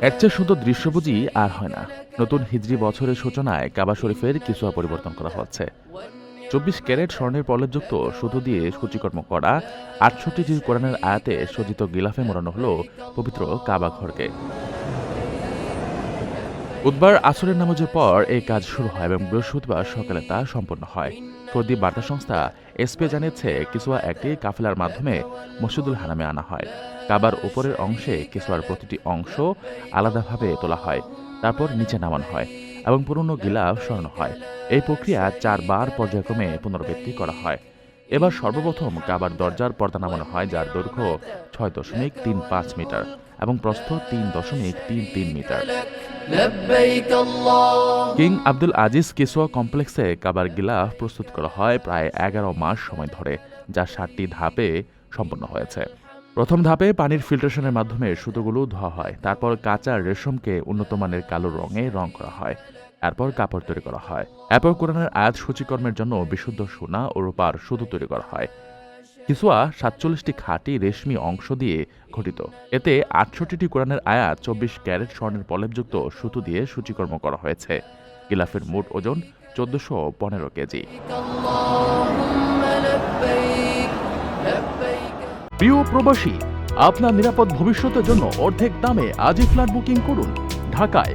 এর চেয়ে সুন্দর দৃশ্য বুঝি আর হয় না। নতুন হিজড়ি বছরের সূচনায় কাবা শরীফের কিছু পরিবর্তন করা হচ্ছে। চব্বিশ ক্যারেট স্বর্ণের পলেযুক্ত সুতো দিয়ে সূচিকর্ম করা, আটষট্টি আটষট্টিটি কোরআনের আয়াতে সজ্জিত গিলাফে মোড়ানো হলো পবিত্র কাবা ঘরকে। বুধবার আসরের নামাজের পর এই কাজ শুরু হয় এবং বৃহস্পতিবার সকালে তা সম্পন্ন হয়। সৌদি বার্তা সংস্থা এসপে জানিয়েছে কিছুয়া একটি কাফেলার মাধ্যমে মসজিদুল হারামে আনা হয়। কাবার উপরের অংশে কিছুয়ার প্রতিটি অংশ আলাদাভাবে তোলা হয়, তারপর নিচে নামানো হয় এবং পুরনো গিলাফ সরানো হয়। এই প্রক্রিয়া চারবার পর্যায়ক্রমে পুনরাবৃত্তি করা হয়। এবার সর্বপ্রথম কাবার দরজার পর্দা নামানো হয়, যার দৈর্ঘ্য ছয় দশমিক তিন পাঁচ মিটার এবং প্রস্থ তিন দশমিক তিন তিন মিটার। কিং আব্দুল আজিজ কেসোয়া কমপ্লেক্সে কাবার গিলাফ প্রস্তুত করা হয় প্রায় এগারো মাস সময় ধরে, যা ষাটটি ধাপে সম্পন্ন হয়েছে। প্রথম ধাপে পানির ফিল্টারেশনের মাধ্যমে সুতোগুলো ধোয়া হয়, তারপর কাঁচা রেশমকে উন্নত মানের কালো রঙে রং করা হয়। এরপর কাপড় তৈরি করা হয়। এরপর কোরআনের আয়াত সূচিকর্মের জন্য বিশুদ্ধ সোনা ও রূপার সুতো তৈরি করা হয়। কিসুয়া সাতচল্লিশটি খাঁটি রেশমি অংশ দিয়ে গঠিত। এতে আটষট্টিটি কোরআনের আয়াত চব্বিশ ক্যারেট স্বর্ণের পলেপযুক্ত সুতো দিয়ে সূচিকর্ম করা হয়েছে। গিলাফের মোট ওজন চোদ্দশো পনেরো কেজি। প্রিয় প্রবাসী, আপনার নিরাপদ ভবিষ্যতের জন্য অর্ধেক দামে আজই ফ্ল্যাট বুকিং করুন। ঢাকায়